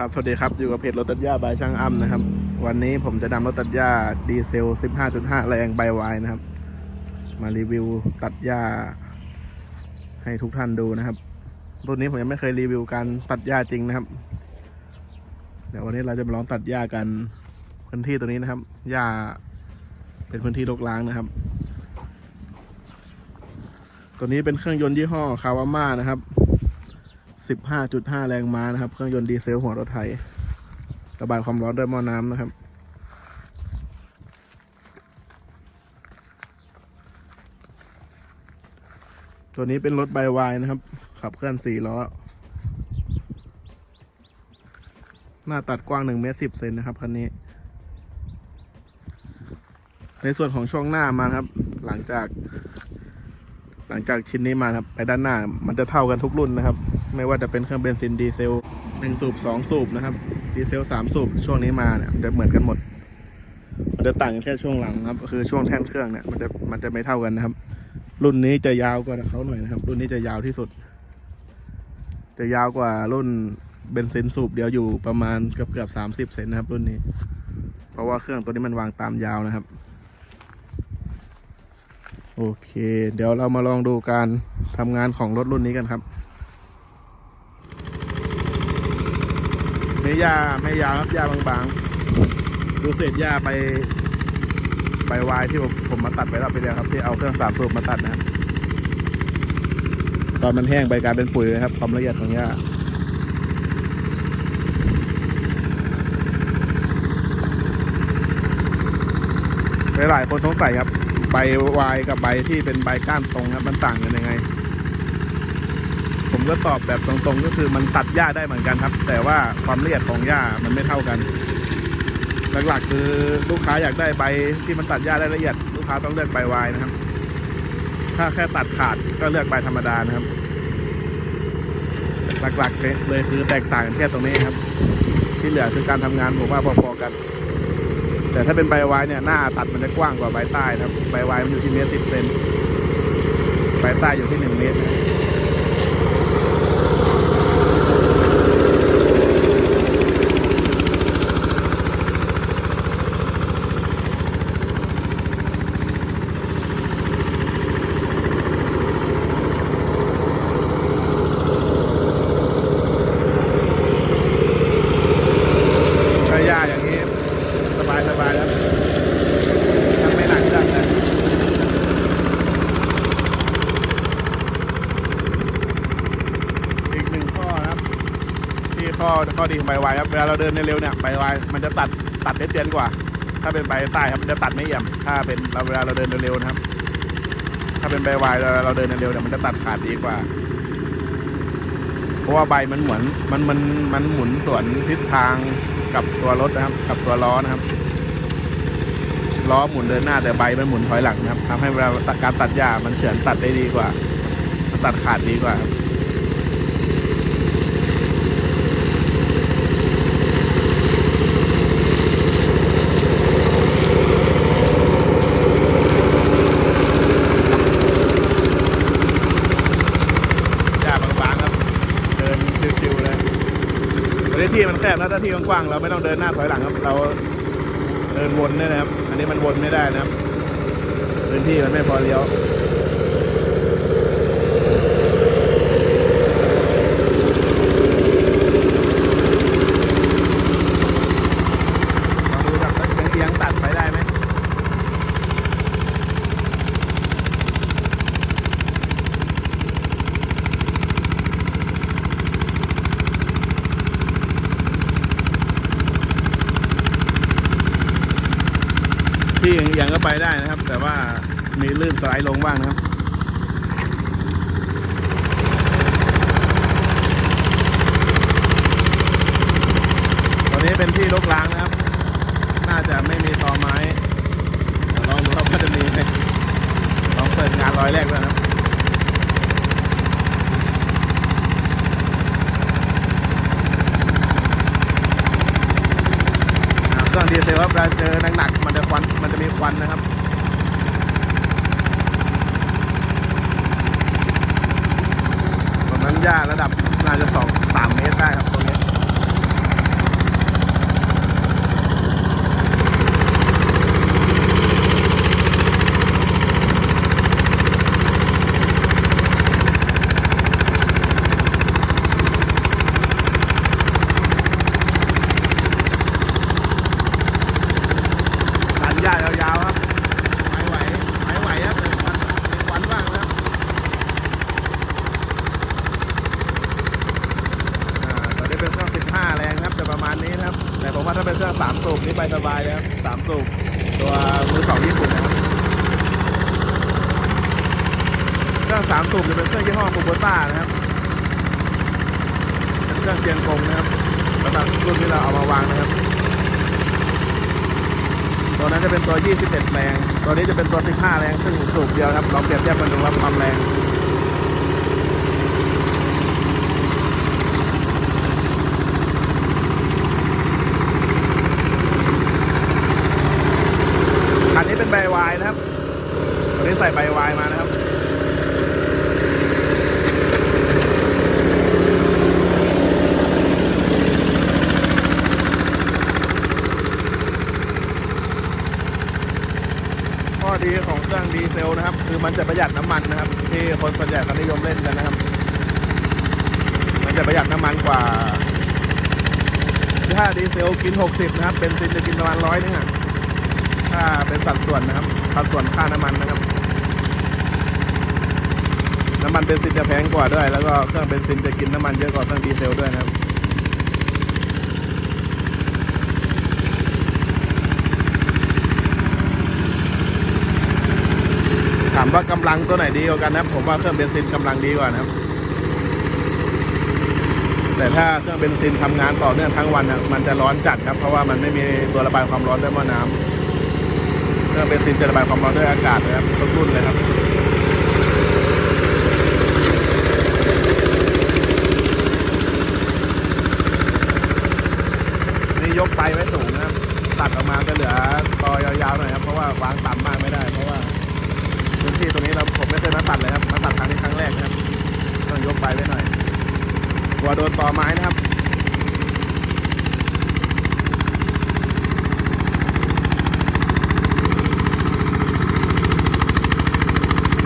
ครับ สวัสดีครับ อยู่กับเพจรถตัดหญ้าบายช่างอ้ำนะครับ วันนี้ผมจะนำรถตัดหญ้าดีเซล 15.5 แรงใบวายนะครับ มารีวิวตัดหญ้า ให้ทุกท่านดูนะครับรุ่นนี้ผมยังไม่เคยรีวิวการตัดหญ้าจริงนะครับ เดี๋ยววันนี้เราจะมาลองตัดหญ้ากันพื้นที่ตัวนี้นะครับ หญ้าเป็นพื้นที่รกร้างนะครับ ตัวนี้เป็นเครื่องยนต์ยี่ห้อคาวาม่านะครับ 15.5 แรงม้านะครับ เครื่องยนต์ดีเซลหัวรถไถ ระบายความร้อนด้วยหม้อน้ำนะครับ ตัวนี้เป็นรถไบวายนะครับ ขับเคลื่อนสี่ล้อ หน้าตัดกว้าง1เมตร10เซนนะครับคันนี้ในส่วนของช่วงหน้ามาครับ หลังจาก หลังจากชิ้นนี้มาครับ ไปด้านหน้ามันจะเท่ากันทุกรุ่นนะครับ ไม่ว่าจะเป็นเครื่องเบนซินดีเซลหนึ่งสูบสองสูบนะครับ ดีเซลสามสูบช่วงนี้มาเนี่ยจะเหมือนกันหมด มันจะต่างกันแค่ช่วงหลังครับ คือช่วงแท่นเครื่องเนี่ยมันจะมันจะไม่เท่ากันนะครับ รุ่นนี้จะยาวกว่าเขาหน่อยนะครับ รุ่นนี้จะยาวที่สุด จะยาวกว่ารุ่นเบนซินสูบเดียวอยู่ประมาณเกือบเกือบสามสิบเซนนะครับรุ่นนี้ เพราะว่าเครื่องตัวนี้มันวางตามยาวนะครับ โอเค เดี๋ยวเรามาลองดูการทำงานของรถรุ่นนี้กันครับ ไม่ยาไม่ยาวครับยาบางๆ ดูเศษหญ้าไป ไปวายที่ผมผมมาตัดไปแล้วไปแล้วครับที่เอาเครื่องสามสูบมาตัดนะครับตอนมันแห้งไปกลายเป็นปุ๋ยเลยครับ ความละเอียดของหญ้าหลายๆคนสงสัยครับ ใบวายกับใบที่เป็นใบก้านตรงครับ มันต่างกันยังไง ก็ตอบแบบตรงๆ ก็คือมันตัดหญ้าได้เหมือนกันครับ แต่ว่าความละเอียดของหญ้ามันไม่เท่ากัน หลักๆคือลูกค้าอยากได้ใบที่มันตัดหญ้าได้ละเอียด ลูกค้าต้องเลือกใบวายนะครับ ถ้าแค่ตัดขาดก็เลือกใบธรรมดานะครับ หลักๆเลยคือแตกต่างกันแค่ตรงนี้ครับ ที่เหลือคือการทำงานผมว่าพอๆกัน แต่ถ้าเป็นใบวายเนี่ยหน้าตัดมันจะกว้างกว่าใบใต้นะครับใบวายมันอยู่ที่เมตรสิบเซนใบใต้อยู่ที่หนึ่งเมตรนะใช้ยาอย่างนี้ สบายสบายแล้วทำไม่หนักจังนะอีกหนึ่งข้อนะครับ ที่ข้อข้อ ดีของใบวายครับเวลาเราเดินเร็วเนี่ยใบวายมันจะตัดตัดได้เตียนกว่า ถ้าเป็นใบใต้ครับมันจะตัดไม่เอี่ยม ถ้าเป็นเราเวลาเราเดินเร็วๆนะครับ ถ้าเป็นใบวายเราเราเดินเร็วเนี่ยมันจะตัดขาดดีกว่า เพราะว่าใบมันเหมือนมันมันมันหมุนสวนทิศทางกับตัวรถนะครับ กับตัวล้อนะครับล้อหมุนเดินหน้าแต่ใบมันหมุนถอยหลังนะครับทำให้เวลาการตัดหญ้ามันเฉือนตัดได้ดีกว่า ตัดขาดดีกว่าครับหญ้าบางๆครับ เดินชิวๆเลยวันนี้ที่ มันแคบนะถ้าที่กว้างๆเราไม่ต้องเดินหน้าถอยหลังครับเราเดินวนได้นะครับ อันนี้มันวนไม่ได้นะครับ พื้นที่มันไม่พอเลี้ยว ลองดูแบบเอียงๆตัดไปได้ไหม ที่เอียงๆก็ไปได้นะครับ แต่ว่ามีลื่นสไลด์ลงบ้างนะครับ ตอนนี้เป็น ที่รกร้างนะครับ น่าจะไม่มีตอไม้เดี๋ยวลองดูครับว่าจะมีไหมลองเปิดงานร้อยแรกแล้วยนะครับ อ่าเครื่องดีเซลครับเวลาเจอหนักๆมันจะควันมันจะมีควันนะครับ ตรงนั้นหญ้าระดับน่าจะสองสามเมตรได้ครับตรงนี้ สบายๆเลยครับสามสูบตัวมือสองญี่ปุ่นนะครับเครื่องสามสูบจะเป็นเครื่องยี่ห้อโคโบต้านะครับเป็นเครื่องเชียงกงนะครับสำห รุ่นที่เราเอามาวางนะครับ ตัวนั้นจะเป็นตัว 21 แรง ตัวนี้จะเป็นตัว 15 แรง ซึ่งสูบเดียวครับลองเปรียบเทียบกันดูว่าความแรง อันนี้เป็นใบวายนะครับ ตัวนี้ใส่ใบวายมานะครับ ข้อดีของเครื่องดีเซลนะครับ คือมันจะประหยัด นะครับ ที่คนส่วนใหญ่เขานิยมเล่นกันนะครับ มันจะประหยัดน้ำมันกว่า ถ้าดีเซลกิน 60 นะครับเบนซินจะกินประมาณร้อยนึงอะถ้าเป็นสัดส่วนนะครับสัดส่วนค่าน้ำมันนะครับ น้ำมันเบนซินจะแพงกว่าด้วย แล้วก็เครื่องเบนซินจะกินน้ำมันเยอะกว่าเครื่องดีเซลด้วยนะครับามว่ากำลังตัวไหนดีกว่ากันนะผมว่าเครื่องเบนซินกำลังดีกว่านะครับ แต่ถ้าเครื่องเบนซินทำงานต่อเนื่องทั้งวันนะมันจะร้อนจัดครับ เพราะว่ามันไม่มีตัวระบายความร้อนด้วยมอน้ำเครื่องเบนซินจะระบายความร้อนด้วยอากาศนะครับทุกรุ่นเลยครับนี่ยกไฟไว้สูงนะครับ ตัดออกมาจะเหลือตอยาวๆหน่อยครับ เพราะว่าวางต่ำมากไม่ได้เพราะ ตรงนี้เราผมไม่เคยมาตัดเลยครับ มาตัดครั้งนี้ครั้งแรกนะครับ ต้องยกไฟไว้หน่อย กลัวโดนตอไม้นะครับ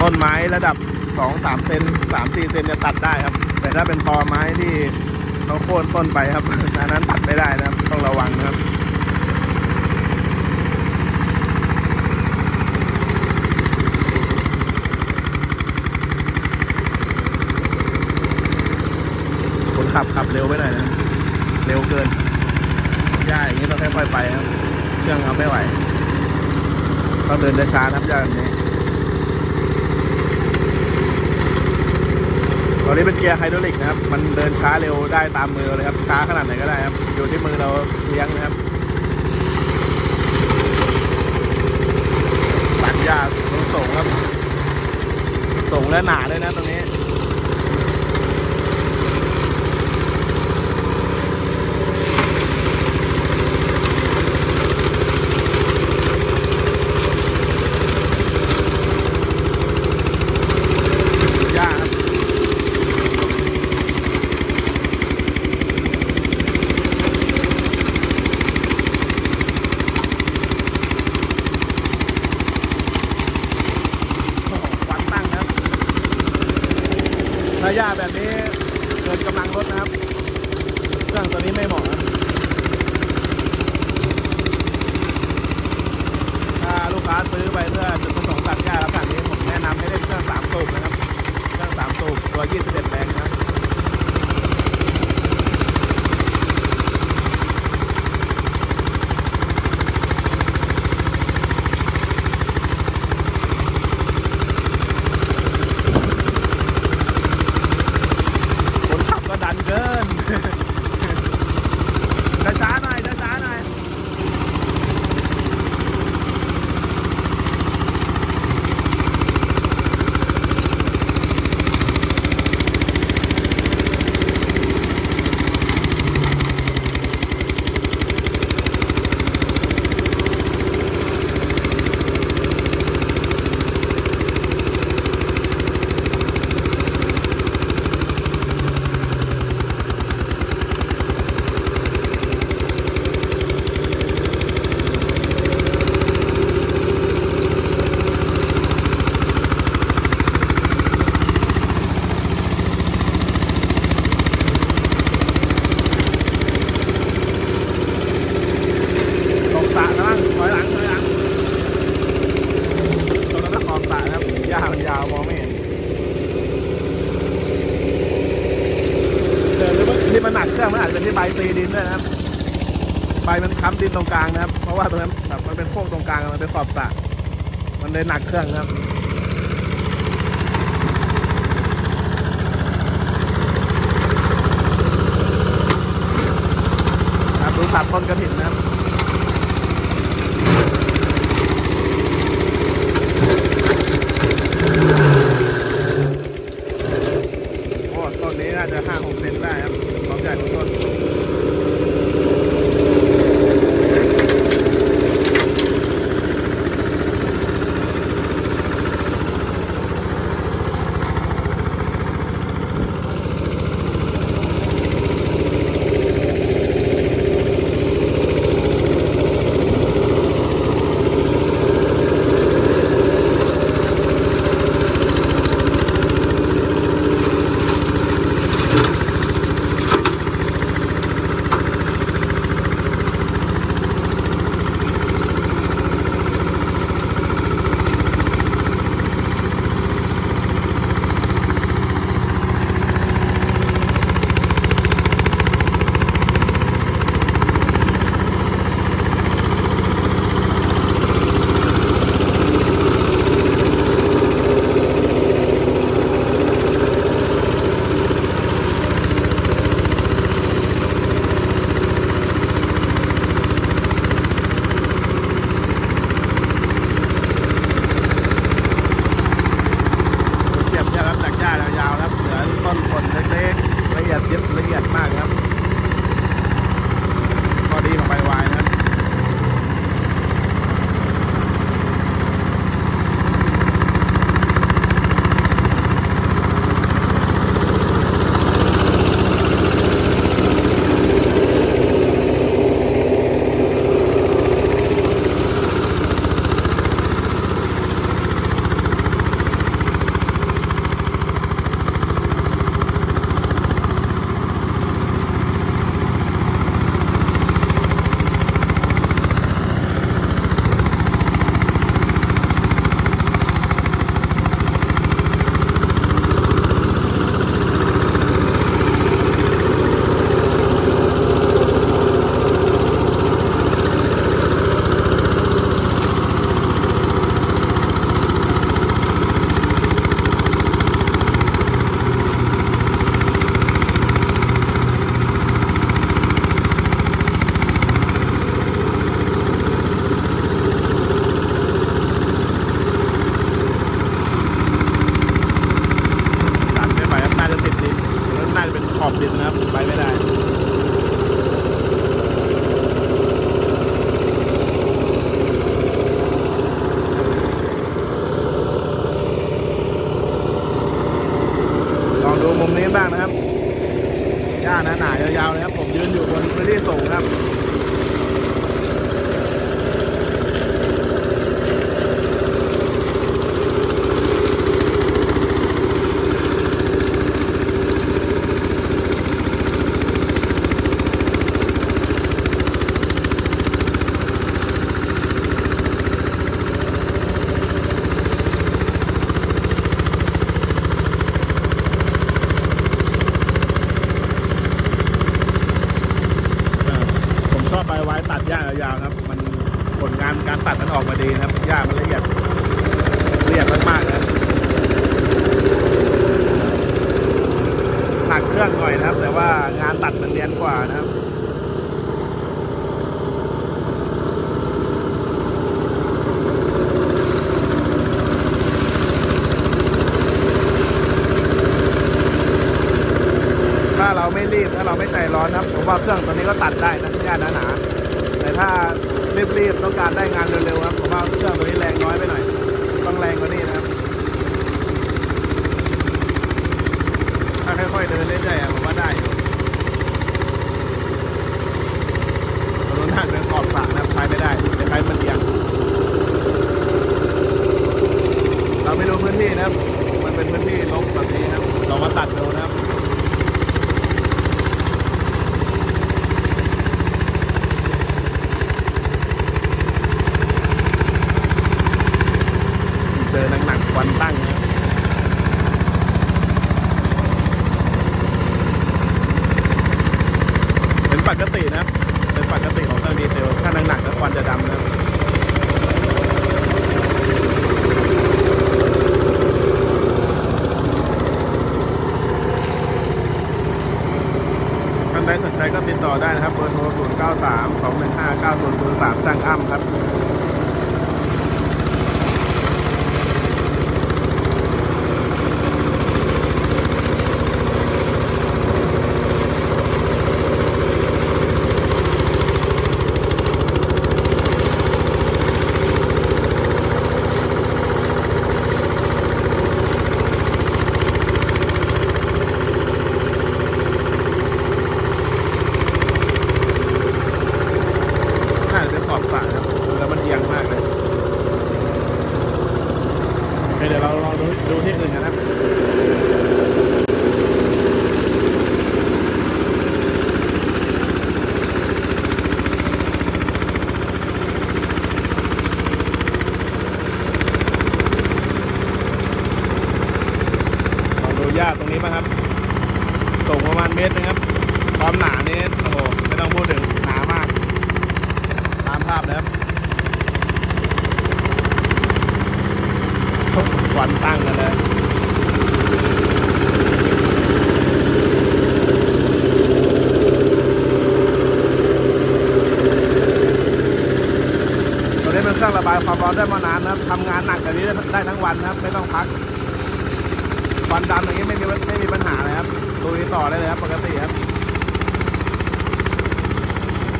ต้นไม้ระดับ 2 3 เซน3 4 เซนจะตัดได้ครับ แต่ถ้าเป็นตอไม้ที่เขาโค่นต้นไปครับอันนั้นตัดไม่ได้นะครับ ต้องระวังนะครับ ขับขับเร็วไปหน่อยนะ เร็วเกินย่าอย่างนี้ต้องค่อยๆไปครับ เครื่องเอาไม่ไหว ต้องเดินช้าๆครับย่าแบบนี้ตัวนี้เป็นเกียร์ไฮดรอลิกนะครับ มันเดินช้าเร็วได้ตามมือเลยครับ ช้าขนาดไหนก็ได้ครับ อยู่ที่มือเราเลี้ยงนะครับตัดหญ้าต้องส่งครับส่งและหนาด้วยนะตรงนี้ ยากครับโอ้โหควันตั้งครับถ้าหญ้าแบบนี้เกินกำลังรถนะครับ เดินตรงกลางนะครับ เพราะว่าตรงนั้นแบบมันเป็นโค้งตรงกลางมันเป็นขอบสระมันเลยหนักเครื่องครับครับดูตัดต้นกระถินนะครับโอ้ต้นนี้น่าจะห้าหกเซนได้ครับความใหญ่ของต้น tadi. ปกตินะเป็นปกติของเครื่องดีเซลถ้าหนักๆแล้วควันจะดำนะท่านใดสนใจก็ติดต่อได้นะครับเบอร์โทร 0 9 3 2 1 5 9 0 0 3 ช่างอ้ำครับานานนะครับทำงานหนักแบบนี้ได้ทั้งวันครับ ไม่ต้องพักควันดำอย่างนี้ไม่มีไม่มีปัญหาเลยครับลุยต่อได้เลยครับ ปกติครับ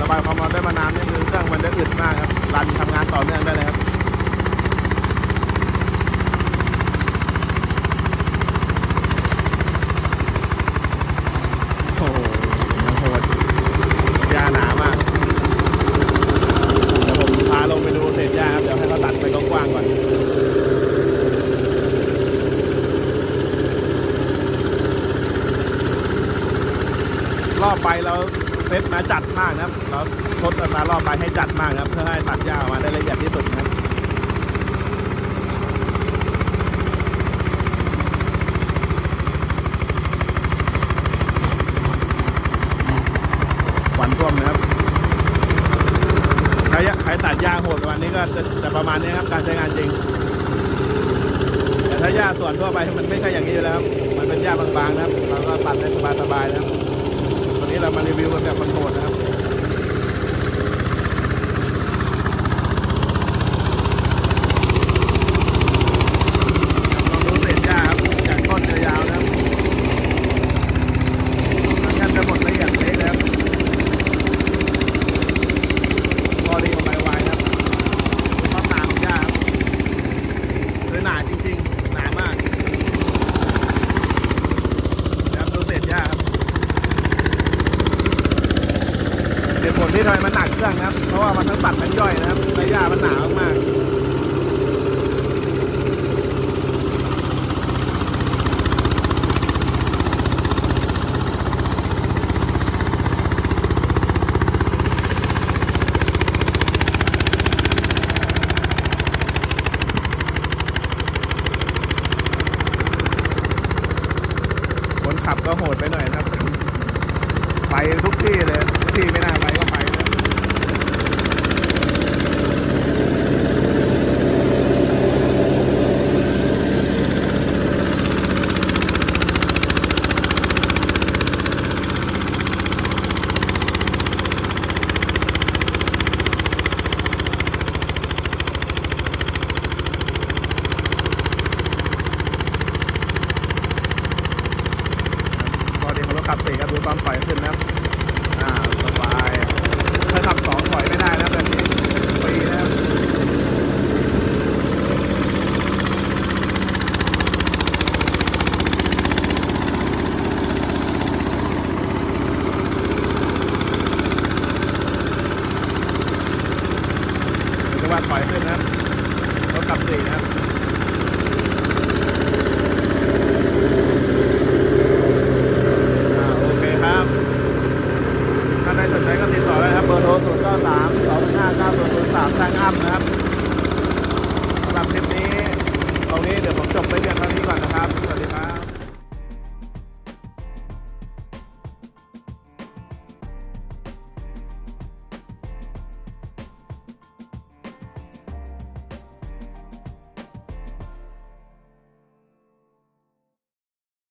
ระบายความร้อนได้มานานนี่คือเครื่องมันจะอึดมากครับรันทำงานต่อเนื่องได้เลยครับโอ้โหยังโหดหญ้าหนามากเดี๋ยวผมพาลงไปดูเศษหญ้าครับเดี๋ยวให้เขาตัดไปกว้างๆก่อนรอบไปเราเซตมาจัดมากนะครับ เราลดอัตรารอบไปให้จัดมากนะครับ เพื่อให้ตัดหญ้าออกมาได้ละเอียดที่สุดนะครับ ควันท่วมนะครับ ใครใครตัดหญ้าโหดวันนี้ก็จะจะ ประมาณนี้ครับการใช้งานจริง แต่ถ้าหญ้าส่วนทั่วไปมันไม่ใช่อย่างนี้อยู่แล้วครับมันเป็นหญ้าบางๆนะครับเราก็ตัดได้สบายๆนะครับวันนี้เรามารีวิวกันแบบคนโหดนะครับ ลองดูเศษหญ้าครับจากต้นยาวๆนะครับมันแทบจะหมดละเอียดเละแล้วพอดีของใบวายนะครับความหนาของหญ้าครับคือหนาจริงๆ หนามากนะครับดูเศษหญ้าครับเห ตุผลที่ทำไมมันหนักเครื่องนะครับ เพราะว่ามันทั้งตัดทั้งย่อยนะครับระยะมันหนามากๆ คนขับก็โหดไปหน่อยนะครับ ไปทุกที่เลยทุกที่ไม่น่าไปก็ไปนะพอดีเขารถขับสี่ก็ดูความถอยขึ้นนะครับ อ่าสบาย ถ้าขับสองถอยไม่ได้นะครับแบบนี้ฟรีนะครับเรียกว่าถ อยขึ้นนะครับรถขับสี่นะ